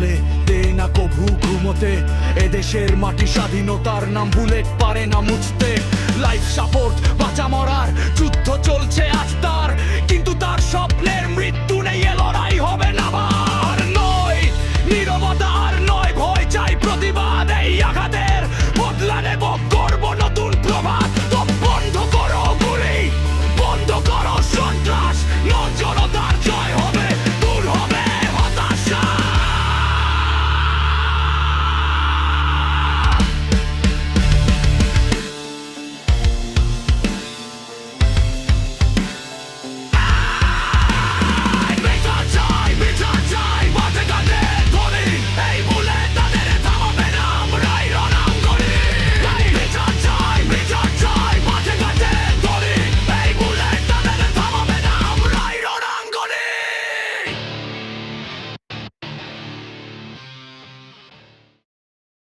বলে দে না কভু ঘুমোতে। এদেশের মাটি স্বাধীনতার নাম বুলেট পারে না মুছতে।